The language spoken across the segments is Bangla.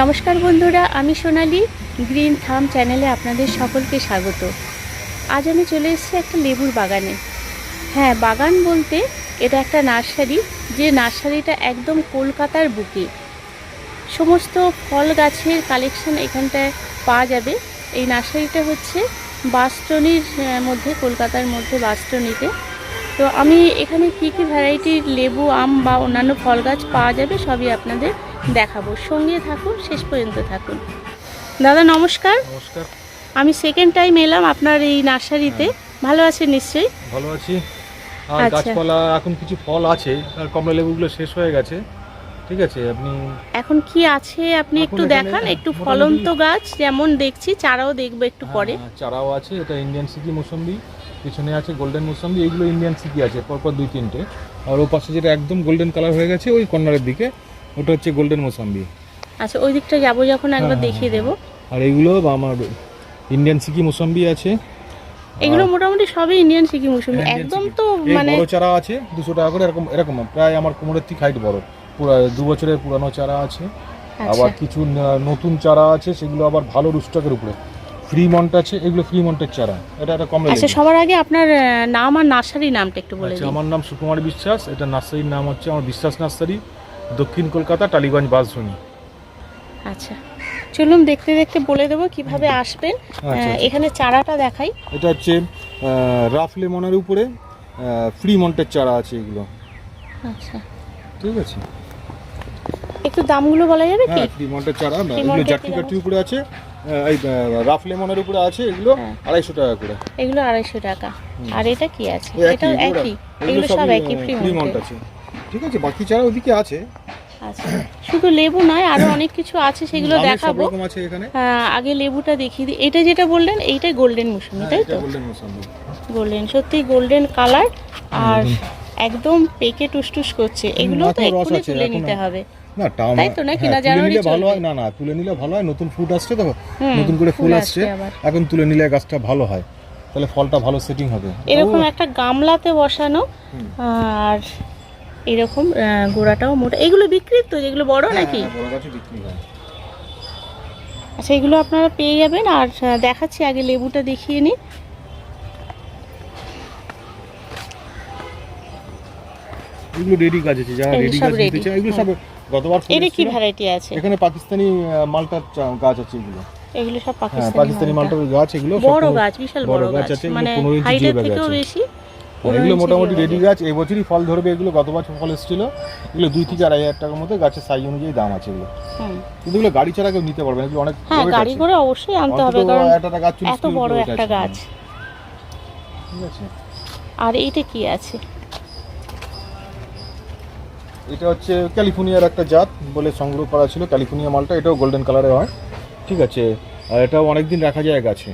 নমস্কার বন্ধুরা, আমি সোনালি, গ্রিন থাম চ্যানেলে আপনাদের সকলকে স্বাগত। আজ আমি চলে এসেছি একটা লেবুর বাগানে। হ্যাঁ বাগান বলতে এটা একটা নার্সারি, যে নার্সারিটা একদম কলকাতার বুকে। সমস্ত ফল গাছের কালেকশন এখানটায় পাওয়া যাবে। এই নার্সারিটা হচ্ছে বাস্টনির মধ্যে, কলকাতার মধ্যে বাস্টনিতে। তো আমি এখানে কী কী ভ্যারাইটির লেবু, আম বা অন্যান্য ফল গাছ পাওয়া যাবে সবই আপনাদের দেখাবো। সঙ্গে থাকুন শেষ পর্যন্ত থাকুন। দাদা নমস্কার। নমস্কার। আমি সেকেন্ড টাইম এলাম আপনার এই নার্সারিতে। ভালো আছেন নিশ্চয়ই? ভালো আছি। আর আচ্ছা। গাছপালা এখন কিছু ফল আছে আর কমলা লেবুগুলো শেষ হয়ে গেছে। ঠিক আছে আপনি এখন কি আছে আপনি একটু দেখান? একটু ফলন্ত গাছ যেমন দেখছি চারাও দেখব একটু পরে। হ্যাঁ, চারাও আছে এটা ইন্ডিয়ান সিকি মৌসম্বি পিছনে আছে গোল্ডেন মৌসম্বি এইগুলো ইন্ডিয়ান সিকি আছে পরপর দুই তিনটে। আর ও পাশে যেটা একদম গোল্ডেন কালার হয়ে গেছে ওই কর্নারের দিকে। ওটা হচ্ছে গোল্ডেন মৌসম্বি আচ্ছা ওই দিকটা যাব যখন একবার হ্যাঁ, দেখিয়ে দেবো। আর এগুলো আমার ইন্ডিয়ান সিকি মৌসম্বি আছে। এগুলো মোটামুটি সবই ইন্ডিয়ান সিকি মৌসুমি Indian একদম তো মানে বড় চারা আছে দুশো টাকা করে এরকম এরকম প্রায় আমার কোমরের থেকে হাইট বড়। পুরো দু বছরের পুরানো চারা আছে। আচ্ছা। আবার কিছু নতুন চারা আছে সেগুলো আবার ভালো রুস্টকের উপরে। ফ্রি মন্ট আছে এগুলো ফ্রি মন্টের চারা। এটা একটা কমলা আচ্ছা সবার আগে আপনার নাম আর নার্সারি নামটা একটু বলে আচ্ছা দিন আমার নাম সুকুমার বিশ্বাস। এটা নার্সারির নাম হচ্ছে আমার বিশ্বাস নার্সারি। দক্ষিণ কলকাতা টালিগঞ্জ বাসধনী আচ্ছা চলুন দেখতে দেখতে বলে দেবো কীভাবে আসবেন। আচ্ছা, আচ্ছা। এখানে চারাটা দেখাই। এটা হচ্ছে রাফ লেমনের উপরে ফ্রি মন্টের চারা আছে এগুলো। আচ্ছা। ঠিক আছে। একটু দামগুলো বলা যাবে কি? হ্যাঁ ফ্রি মন্টের চারা এগুলো দাম? কাঠির উপরে আছে এই রাফ লেমনের উপরে আছে এগুলো হ্যাঁ। আড়াইশো টাকা করে। এগুলো আড়াইশো টাকা। আর এটা কি আছে? এটা একই, এগুলো- সব একই ফ্রি ফ্রি মন্ট আছে। ঠিক আছে বাকি চারা ওদিকে আছে। আচ্ছা শুধু লেবু নয় আরও অনেক কিছু আছে সেগুলো আমের সব দেখাবো। রকম আছে এখানে। আহ, আগে লেবুটা দেখিয়ে দিই এটা যেটা বললেন এইটাই গোল্ডেন মৌসুমি হ্যাঁ, তাই এটা তো? গোল্ডেন মোসাম্বি গোল্ডেন সত্যি গোল্ডেন কালার আর একদম পেকে টুসটুস করছে। এগুলো তো মাথায় রস এক্ষুনি আছে, তুলে এখনও। নিতে হবে। না টাউন তাই তো নাকি? না তুলে জানুয়ারি নিলে ভালো চলবে? হয় না না তুলে নিলে ভালো হয় নতুন ফুট আসছে তো। হুম, নতুন করে ফুল ফুল আসছে আসছে আবার। এখন তুলে নিলে গাছটা ভালো হয়। তাহলে ফলটা ভালো সেটিং হবে। এরকম ও, একটা গামলাতে বসানো আর এরকম গোড়াটাও মোটা। এগুলো বিক্রি তো? যেগুলো বড় হ্যাঁ, নাকি? হ্যাঁ, আচ্ছা এগুলো আপনারা পেয়ে যাবেন। আর দেখাচ্ছি আগে লেবুটা দেখিয়ে নিই। এগুলো রেডি গাছ আছে যারা রেডি সব গাছ নিতে চায় এগুলো সব গতবার ফুল কি ভ্যারাইটি আছে? এখানে পাকিস্তানি মালটার গাছ আছে এগুলো। এগুলো সব হ্যাঁ পাকিস্তানি পাকিস্তানি মালটার গাছ এগুলো বড় গাছ বিশাল বড় গাছ মানে 15 হাইটের থেকেও বেশি? 15 এগুলো মোটামুটি রেডি গাছ। এবছরই ফল ধরবে এগুলো গত বছর ফল এসেছিল। এগুলো দুই থেকে আড়াই হাজার টাকার মধ্যে গাছের সাইজ অনুযায়ী দাম আছে এগুলো। কিন্তু এগুলো গাড়ি ছাড়া কেউ নিতে পারবে না এগুলো অনেক হ্যাঁ গাড়ি করে অবশ্যই আনতে হবে কারণ একটা গাছ 40 এত বড় একটা গাছ। ঠিক আছে। আর এইটা কি আছে? এটা হচ্ছে ক্যালিফোর্নিয়ার একটা জাত বলে সংগ্রহ করা ছিল ক্যালিফোর্নিয়া মালটা এটাও গোল্ডেন কালারে হয়। ঠিক আছে। আর এটাও অনেকদিন রাখা যায় গাছে।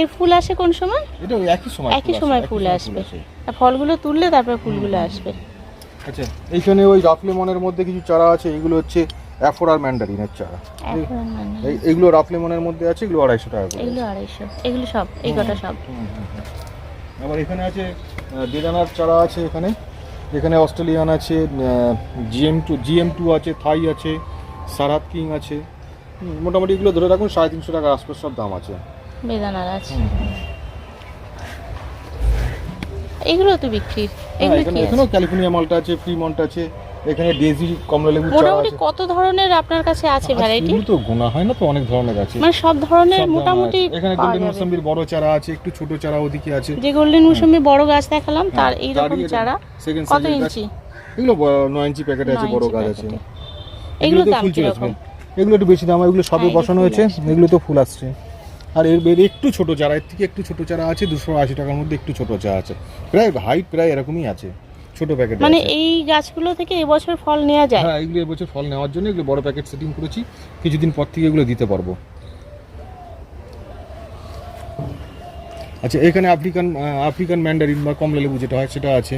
এর ফুল আসে কোন সময়? এটা একই সময় একই সময় ফুল আসবে। আর ফলগুলো তুললে তারপর ফুলগুলো আসবে। আচ্ছা এইখানে ওই রাফলেমনের মধ্যে কিছু চারা আছে এগুলো হচ্ছে অ্যাফোরার ম্যান্ডারিনের চারা। এইগুলো রাফলেমনের মধ্যে আছে এগুলো আড়াইশো টাকা করে এগুলো আড়াইশো। এগুলো সব এই কটা সব। আবার এখানে আছে বেদানার চারা আছে এখানে। এখানে অস্ট্রেলিয়ান আছে জিএম টু জিএম টু আছে থাই আছে সারাত কিং আছে। মোটামুটি এগুলো ধরে রাখুন সাড়ে তিনশো টাকার আশপাশ সব দাম আছে। বেদানার আছে। এগুলো তো বিক্রি। হ্যাঁ, এগুলো এখানে কি ক্যালিফোর্নিয়া মালটা আছে ফ্রিমন্ট আছে এখানে ডেজি কমলা লেবু মোটামুটি কত ধরনের আপনার কাছে আছে ভ্যারাইটি এগুলো তো গোনা হয় না তো অনেক ধরনের আছে। মানে সব ধরনের মোটামুটি এখানে গোল্ডেন যাবে। বড় চারা আছে একটু ছোট চারা ওদিকে আছে। যে গোল্ডেন মৌসুমি বড় গাছ দেখালাম তার হ্যাঁ, এইরকম তারই এটা চারা। কত গাছ। ইঞ্চি? এগুলো ব- নয় ইঞ্চি প্যাকেট আছে বড় গাছ আছে। এগুলোতে দাম কীরকম? আসবে। এগুলো একটু বেশি দাম এগুলো সবে হ্যাঁ, বসানো হয়েছে। এগুলো তো ফুল আসছে। আর এর এর একটু ছোট চারা এর থেকে একটু ছোট চারা আছে দুশো আশি টাকার মধ্যে একটু ছোট চারা আছে। প্রায় হাইট প্রায় এরকমই আছে ছোট প্যাকেট মানে এই গাছগুলো থেকে এবছর ফল নেওয়া যায়? হ্যাঁ এগুলো এবছর ফল নেওয়ার জন্য এগুলো বড় প্যাকেট সেটিং করেছি কিছুদিন পর থেকে এগুলো দিতে পারব। আচ্ছা এখানে আফ্রিকান আফ্রিকান ম্যান্ডারিন বা কমলা লেবু যেটা হয় সেটা আছে।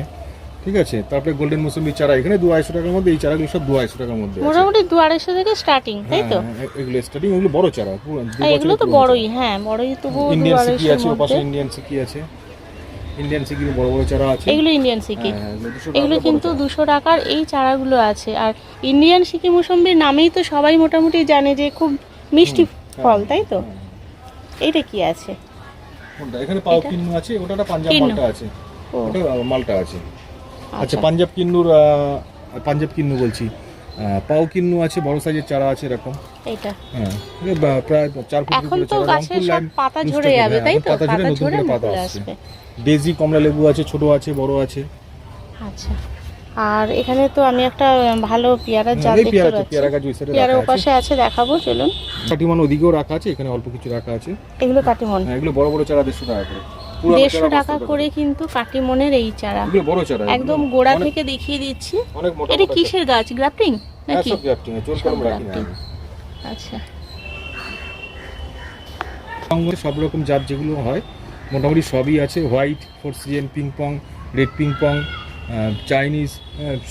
ঠিক আছে? তারপরে গোল্ডেন মৌসুমি চারা এখানে দু আড়াইশো টাকার মধ্যে এই চারাগুলো সব দু আড়াইশো টাকার মধ্যে মোটামুটি দু আড়াইশো থেকে স্টার্টিং তাই তো? হ্যাঁ, হ্যাঁ, এগুলো স্টার্টিং এগুলো বড় চারা হ্যাঁ, এগুলো তো বড়ই হ্যাঁ বড়ই তো। ইন্ডিয়ান সিকি আছে ওপাশে ইন্ডিয়ান সিকি আছে। ইন্ডিয়ান সিকির বড় বড় চারা আছে। এগুলো ইন্ডিয়ান সিকি। এগুলো 200 এগুলো টাকা কিন্তু। দুশো টাকার এই চারাগুলো আছে। আর ইন্ডিয়ান সিকি মৌসম্বির নামেই তো সবাই মোটামুটি জানে যে খুব মিষ্টি ফল তাই তো। এইটা কি আছে? এখানে পাও কিন্নু আছে ওটা পাঞ্জাব মালটা আছে। ওটা মালটা আছে। আচ্ছা। আচ্ছা পাঞ্জাব কিন্নুর পাঞ্জাব কিন্নু বলছি। পাও কিন্নু আছে বড় সাইজের চারা আছে এরকম। এইটা। হ্যাঁ প্রায় চার ফুট এখন তো গাছের সব পাতা ঝরে যাবে হ্যাঁ, তাই তো? পাতা ঝরে নতুন করে পাতা আসবে। ডেজি কমলা লেবু আছে ছোট আছে বড় আছে। আচ্ছা। আর এখানে তো আমি একটা ভালো হ্যাঁ, জাত দেখতে পেয়ারা পাচ্ছি। পেয়ারা গাছ ওই side এ পেয়ারা আছে। ওপাশে আছে দেখাবো চলুন। কাটিমান ওদিকেও রাখা আছে এখানে অল্প কিছু রাখা আছে। এগুলো কাটিমন। হ্যাঁ এগুলো বড় বড় চারা দেড়শো টাকা করে। দেড়শো টাকা করে কিন্তু কাটিমনের এই চারা। একদম। গোড়া থেকে দেখিয়ে দিচ্ছি। এটা কিসের গাছ? গ্রাফটিং। হ্যাঁ নাকি। আচ্ছা। সব রকম জাত যেগুলো হয় মোটামুটি সবই আছে। White four season ping pong red ping pong Chinese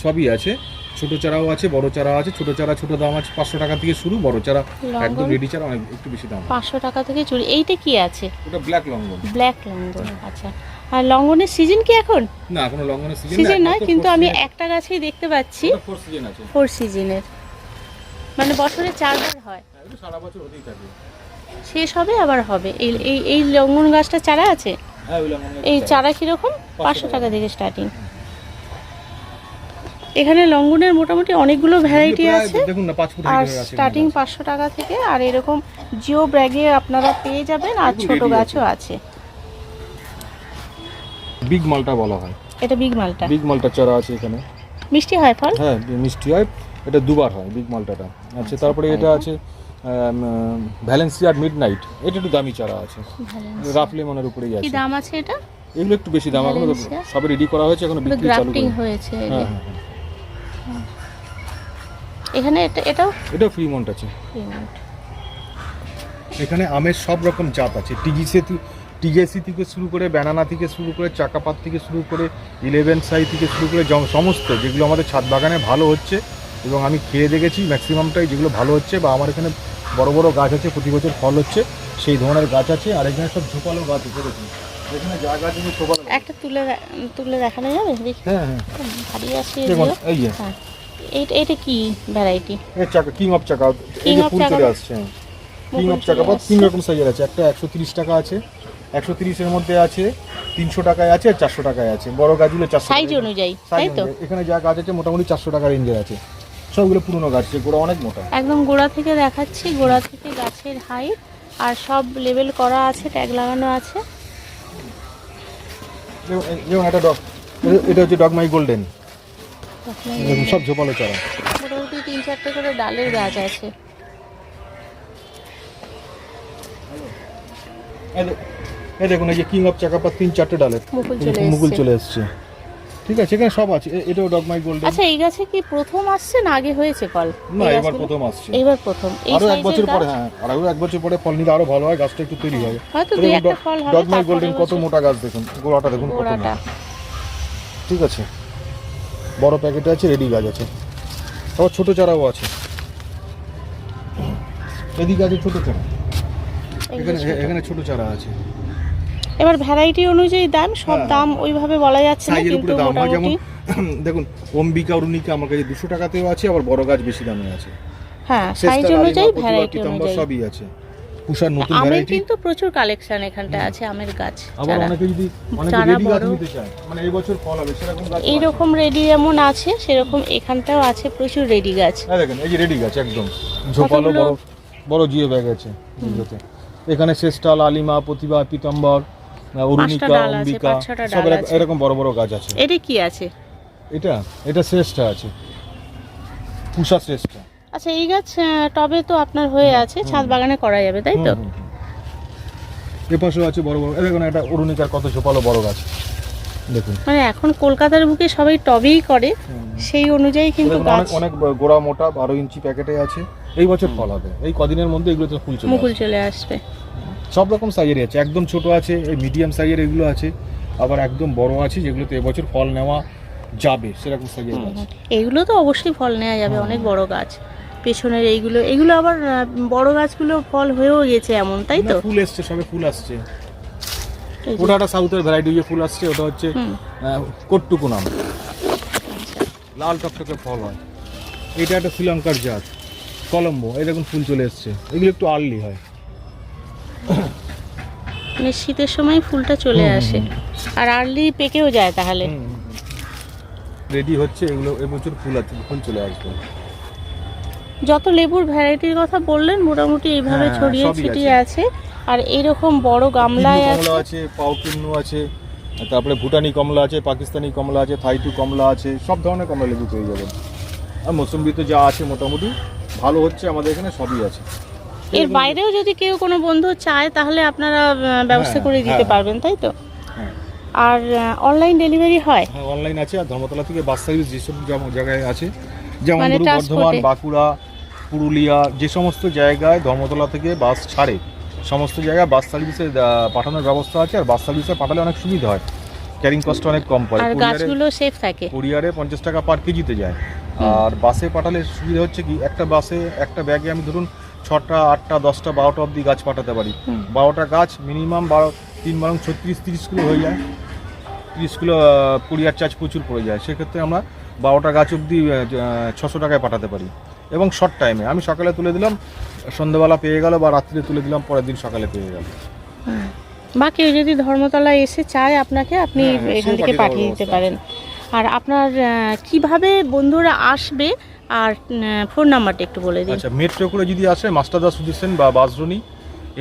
সবই আছে। ছোট চারাও আছে বড় চারা আছে ছোট চারা ছোট দাম আছে পাঁচশো টাকা থেকে শুরু বড় চারা একদম রেডি চারা অনেক একটু বেশি দাম। পাঁচশো টাকা থেকে চুরি এইটা কি আছে? ওটা ব্ল্যাক লঙ্গন। ব্ল্যাক লঙ্গন আচ্ছা। আর লঙ্ঘনের সিজন কি এখন? না কোনো লঙ্গনের সিজন সিজন নয় কিন্তু আমি একটা গাছেই দেখতে পাচ্ছি। ফোর সিজন আছে। ফোর সিজনের মানে বছরে চারবার হয়। হ্যাঁ, সারা বছর হতেই থাকে। শেষ হবে আবার হবে। এই এই এই লঙ্ঘন গাছটা চারা আছে? হ্যাঁ লঙ্গনের এই চারা। কীরকম? পাঁচশো। টাকা থেকে স্টার্টিং এখানে লঙ্ঘনের মোটামুটি অনেকগুলো ভ্যারাইটি আছে। আর স্টার্টিং পাঁচশো টাকা থেকে আর এরকম জিও ব্র্যাগে আপনারা পেয়ে যাবেন আর ছোট গাছও আছে। বিগ মালটা বলা হয়। এটা বিগ মালটা। বিগ মালটা চারা আছে এখানে। মিষ্টি হয় ফল? হ্যাঁ মিষ্টি হয়। এটা দুবার হয় বিগ মালটাটা। আচ্ছা তারপরে এটা আছে ভ্যালেন্সিয়ার মিড নাইট এটা একটু দামি চারা আছে। রাফ লেমনের উপরেই আছে। কি দাম আছে এটা? এগুলো একটু বেশি দাম এখনও? সবে রেডি করা হয়েছে এখনও বিক্রি চালু হয়েছে। হ্যাঁ হ্যাঁ হ্যাঁ। এখানে এটা এটাও এটাও ফ্রিমন্ট আছে। এখানে আমের সব রকম জাত আছে। টিজিসি টিজেসি থেকে শুরু করে ব্যানানা থেকে শুরু করে চাকাপাত থেকে শুরু করে ইলেভেন সাই থেকে শুরু করে সমস্ত যেগুলো আমাদের ছাদ বাগানে ভালো হচ্ছে এবং আমি খেয়ে দেখেছি ম্যাক্সিমামটাই যেগুলো ভালো হচ্ছে বা আমার এখানে বড় বড় গাছ আছে প্রতি বছর ফল হচ্ছে সেই ধরনের গাছ আছে আর এখানে সব ঝোপালো গাছ আছে দেখুন। এখানে যা গাছ আছে একটা তুলে তুলে দেখানো যাবে? দেখি। হ্যাঁ হ্যাঁ। ভারী এগুলো। এই যে। হ্যাঁ। এইটা এটা কি ভ্যারাইটি এই চাকা কিং অফ চাকা এই যে ফুল চলে আসছে কিং অফ চাকাপাত তিন রকম সাইজের আছে একটা একশো তিরিশ টাকা আছে একশো তিরিশের মধ্যে আছে তিনশো টাকায় আছে আর চারশো টাকায় আছে বড় গাছগুলো চারশো সাইজ অনুযায়ী তাই তো? এখানে যা গাছ আছে মোটামুটি চারশো টাকা রেঞ্জে আছে সবগুলো পুরনো গাছ আছে গোড়া অনেক মোটা। একদম গোড়া থেকে দেখাচ্ছি গোড়া থেকে গাছের হাইট আর সব লেভেল করা আছে ট্যাগ লাগানো আছে। যেমন যেমন একটা ডগ এটা হচ্ছে ডগ মাই গোল্ডেন সব ঝোপালো চারা। মোটামুটি তিন চারটে করে ডালের গাছ আছে। এই দেখুন এই যে কিং অফ চাকাপাত তিন চারটে ডালের। মুকুল চলে এসছে। ঠিক আছে এখানে সব আছে। এটাও ডগ মাই গোল্ডেন আচ্ছা এই গাছে কি প্রথম আসছে না আগে হয়েছে ফল? না এবার প্রথম আসছে। এইবার প্রথম। আরও এক বছর পরে হ্যাঁ আরও এক বছর পরে ফল নিলে আরও ভালো হয় গাছটা একটু তৈরি হবে। হয়তো দুই একটা ফল হবে ডগমাই গোল্ডেন কত মোটা গাছ দেখুন গোড়াটা দেখুন কত ঠিক আছে। বড় প্যাকেটে আছে রেডি গাছ আছে। আবার ছোট চারাও আছে। এদিকে আছে ছোট চারা। এখানে ছোট। এখানে ছোট চারা আছে। এবার ভ্যারাইটি অনুযায়ী দাম সব হ্যাঁ। দাম ওইভাবে বলা যাচ্ছে না কিন্তু মোটামুটি। দেখুন অম্বিকা অরুণিকা আমার কাছে দুশো টাকাতেও আছে আবার বড় গাছ বেশি দামে আছে। হ্যাঁ সাইজ অনুযায়ী ভ্যারাইটি অনুযায়ী। সবই আছে। পুষার নতুন আমের কিন্তু প্রচুর কালেকশন এখানটা আছে আমের গাছ আবার অনেকে যদি অনেকে রেডি গাছ নিতে চায় মানে এই বছর ফল হবে সেরকম গাছ এইরকম রেডি যেমন আছে সেরকম এখানটাও আছে প্রচুর রেডি গাছ। হ্যাঁ দেখেন এই যে রেডি গাছ একদম। ঝোপালো বড় বড় জিও ব্যাগ আছে। এখানে শেষটা লালিমা প্রতিভা পিতাম্বর অরুণিকা অম্বিকা সব এরকম- বড় বড় গাছ আছে। এটা কি আছে? এটা এটা শ্রেষ্ঠটা আছে। পুষা শ্রেষ্ঠটা আচ্ছা এই গাছ টবে তো আপনার হয়ে আছে ছাদ বাগানে করা যাবে তাই তো? হুম, হুম, হুম। এ পাশেও আছে বড় বড় দেখুন একটা অরুণিকার কত ঝোপালো বড় গাছ। দেখুন। মানে এখন কলকাতার বুকে সবাই টবেই করে সেই অনুযায়ী কিন্তু গাছ অনেক অনেক গোড়া মোটা বারো ইঞ্চি প্যাকেটে আছে। এই বছর ফল হবে। এই কদিনের মধ্যে এগুলো তো ফুল চলে মুকুল চলে আসবে। সব রকম সাইজেরই আছে। একদম ছোট আছে এই মিডিয়াম সাইজের এগুলো আছে। আবার একদম বড় আছে যেগুলোতে এবছর ফল নেওয়া যাবে সেরকম সাইজের হুম। এইগুলো তো অবশ্যই ফল নেওয়া যাবে অনেক বড় গাছ। পেছনের এইগুলো এগুলো আবার বড় গাছগুলো ফল হয়েও গেছে এমন তাই তো? ফুল এসছে সবে ফুল আসছে। ওটা একটা সাউথের ভ্যারাইটি যে ফুল আসছে ওটা হচ্ছে কট্টুকু নাম। লাল টকটকে ফল হয়। এটা একটা শ্রীলঙ্কার জাত কলম্বো। এই দেখুন ফুল চলে এসছে। এগুলো একটু আর্লি হয়। মানে শীতের সময় ফুলটা চলে আসে। আর আর্লি পেকেও যায় তাহলে। রেডি হচ্ছে এগুলো এবছর ফুল আছে ফুল চলে আসবে। যত লেবুর ভ্যারাইটির কথা বললেন মোটামুটি এইভাবে হ্যাঁ, ছড়িয়ে ছিটিয়ে আছে। আর এইরকম বড় গামলায় আছে। কমলা আছে তারপরে ভুটানি কমলা আছে পাকিস্তানি কমলা আছে থাইটু কমলা আছে সব ধরনের কমলা লেবু পেয়ে যাবেন। আর মৌসুম্বি তো যা আছে মোটামুটি ভালো হচ্ছে আমাদের এখানে সবই আছে। এর বাইরেও যদি কেউ কোনো বন্ধু চায় তাহলে আপনারা ব্যবস্থা হ্যাঁ, করে দিতে হ্যাঁ। পারবেন তাই তো? আর অনলাইন ডেলিভারি হয়? হ্যাঁ অনলাইন আছে আর ধর্মতলা থেকে বাস সার্ভিস যেসব জায়গায় আছে যেমন মানে বর্ধমান বাঁকুড়া পুরুলিয়া যে সমস্ত জায়গায় ধর্মতলা থেকে বাস ছাড়ে সমস্ত জায়গায় বাস সার্ভিসে পাঠানোর ব্যবস্থা আছে আর বাস সার্ভিসে পাঠালে অনেক সুবিধা হয়। ক্যারিং কস্ট অনেক কম পড়ে। আর কুরিয়ারে গাছগুলো সেফ থাকে। কুরিয়ারে পঞ্চাশ টাকা পার কেজিতে যায়। আর বাসে পাঠালে সুবিধা হচ্ছে কি একটা বাসে একটা ব্যাগে আমি ধরুন ছটা আটটা দশটা বারোটা অবধি গাছ পাঠাতে পারি। বারোটা গাছ মিনিমাম বারো তিন বারো ছত্রিশ তিরিশ কিলো হয়ে যায়। তিরিশ কিলো কুরিয়ার চার্জ প্রচুর পড়ে যায়। সেক্ষেত্রে আমরা বারোটা গাছ অবধি ছশো টাকায় পাঠাতে পারি। এবং শর্ট টাইমে আমি সকালে তুলে দিলাম সন্ধ্যাবেলা পেয়ে গেল বা রাত্রে তুলে দিলাম পরের দিন সকালে পেয়ে গেল। বা কেউ যদি ধর্মতলায় এসে চায় আপনাকে আপনি হ্যাঁ, হ্যাঁ, এখান থেকে পাঠিয়ে দিতে পারেন। আর আপনার কীভাবে বন্ধুরা আসবে? আর ফোন নাম্বারটা একটু বলে দিন। আচ্ছা মেট্রো করে যদি আসে মাস্টারদা সুদর্শন বা বাসরুনি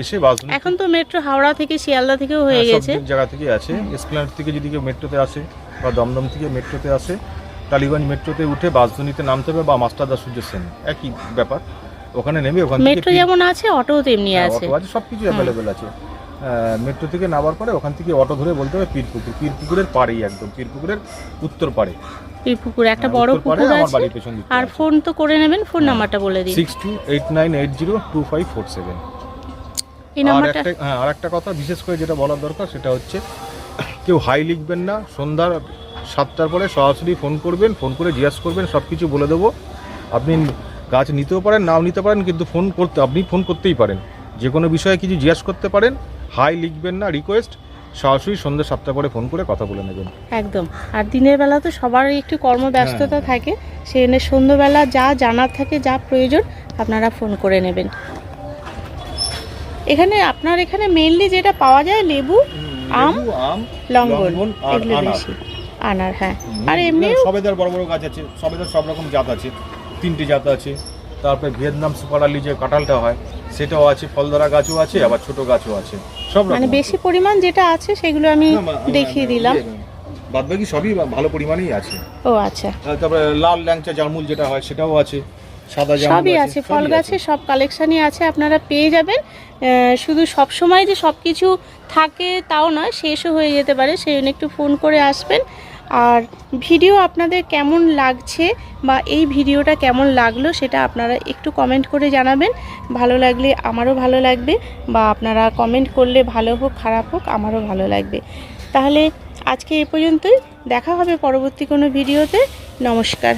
এসে বাসরুনি এখন তো মেট্রো হাওড়া থেকে শিয়ালদা থেকেও হয়ে হ্যাঁ, সব গেছে। জায়গা থেকে আছে। এসপ্ল্যানেড থেকে যদি কেউ মেট্রোতে আসে বা দমদম থেকে মেট্রোতে আসে টালিগঞ্জ মেট্রোতে উঠে বাসধনীতে নামতে হবে বা মাস্টারদা সূর্য সেন। একই ব্যাপার। ওখানে নেমে ওখান মেট্রো যেমন আছে অটো তেমনি হ্যাঁ, আছে। অটো আছে সব কিছু অ্যাভেলেবেল আছে। মেট্রো থেকে নামার পরে ওখান থেকে অটো ধরে বলতে হবে পীরপুকুর। পীরপুকুরের পাড়েই একদম পীরপুকুরের উত্তর পাড়ে। পুকুর একটা হ্যাঁ, বড় পুকুর আমার আছে। বাড়ির পেছন দিকে আর ফোন তো করে নেবেন ফোন নাম্বারটা বলে দিন। Six two eight nine eight zero two five four seven এই নাম্বারটা হ্যাঁ আর একটা কথা বিশেষ করে যেটা বলার দরকার সেটা হচ্ছে কেউ হাই লিখবেন না সন্ধ্যার সাতটার পরে সরাসরি ফোন করবেন ফোন করে জিজ্ঞাসা করবেন সব কিছু বলে দেবো। আপনি গাছ নিতেও পারেন নাও নিতে পারেন কিন্তু ফোন করতে আপনি ফোন করতেই পারেন। যে কোনো বিষয়ে কিছু জিজ্ঞাসা করতে পারেন হাই লিখবেন না রিকোয়েস্ট সরাসরি সন্ধ্যা সাতটা পরে ফোন করে কথা বলে নেবেন। একদম। আর দিনের বেলা তো সবার একটু কর্মব্যস্ততা থাকে থাকে সেখানে সন্ধ্যাবেলা যা জানার থাকে যা প্রয়োজন আপনারা ফোন করে নেবেন। এখানে আপনার এখানে মেইনলি যেটা পাওয়া যায় লেবু আম, আম লঙ্গন এগুলো বেশি। আনার হ্যাঁ। আর এমনি সবেদার বড় বড় গাছ আছে সবেদার সব রকম জাত আছে তিনটি জাত আছে। তারপরে ভিয়েতনাম সুপার আলি যে কাঁঠালটা হয় সেটাও আছে ফলধরা গাছও আছে আবার ছোট গাছও আছে সব মানে বেশি পরিমাণ যেটা আছে সেগুলো আমি দেখিয়ে দিলাম। বাদ বাকি সবই ভালো পরিমাণেই আছে। ও আচ্ছা। তারপরে লাল ল্যাংচা জামুল যেটা হয় সেটাও আছে সাদা জামুল সবই আছে ফল গাছে সব কালেকশনই আছে আপনারা পেয়ে যাবেন। শুধু সব সময় যে সব কিছু থাকে তাও নয় শেষও হয়ে যেতে পারে সেই জন্য একটু ফোন করে আসবেন। আর ভিডিও আপনাদের কেমন লাগছে বা এই ভিডিওটা কেমন লাগল সেটা আপনারা একটু কমেন্ট করে জানাবেন। ভালো লাগলে আমারও ভালো লাগবে বা আপনারা কমেন্ট করলে ভালো হোক, খারাপ হোক, আমারও ভালো লাগবে। তাহলে আজকে এ পর্যন্তই। দেখা হবে পরবর্তী কোনো ভিডিওতে। নমস্কার।